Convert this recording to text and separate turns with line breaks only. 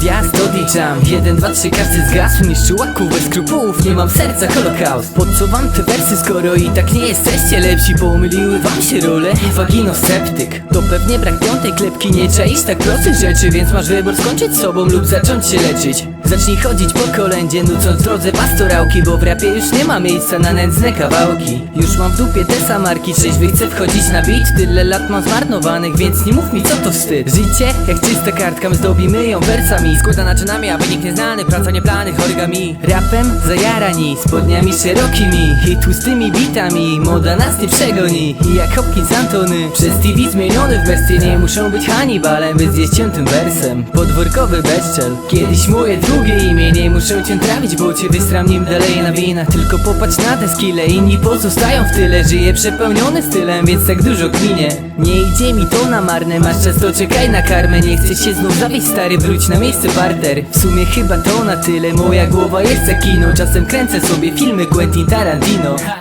días odliczam. 1, 2, 3, każdy zgasł Niszczy łaków bez skrupułów. Nie mam serca, holokaust. Po co wam te wersy, skoro i tak nie jesteście lepsi Pomyliły wam się role. Waginoseptyk To pewnie brak piątej klepki. Nie czaisz tak prostych rzeczy Więc masz wybór skończyć sobą lub zacząć się leczyć. Zacznij chodzić po kolędzie Nucąc drodze pastorałki Bo w rapie już nie ma miejsca na nędzne kawałki. Już mam w dupie te samarki Trzeźwy chcę wchodzić na beat. Tyle lat mam zmarnowanych Więc nie mów mi co to wstyd. Życie jak czysta kartka My zdobimy ją wersami. Składana czynami, a wynik nieznany. Praca nie plany, origami Rapem zajarani Spodniami szerokimi. I tłustymi bitami Moda nas nie przegoni. I jak Hopkins Antony Przez TV zmieniony w bestię Nie muszą być Hannibalem By zjeść cię tym wersem. Podwórkowy bezczel. Kiedyś moje drugie imię Nie muszę cię trawić, bo cię wystram nim dalej na wina. Tylko popatrz na te skille Inni pozostają w tyle. Żyję przepełniony stylem, więc tak dużo klinie Nie idzie mi to na marne. Masz czas, to czekaj na karmę. Nie chcę się znów zawieść stary Wróć na miejsce parter W sumie chyba to na tyle. Moja głowa jest za kino. Czasem kręcę sobie filmy Quentin Tarantino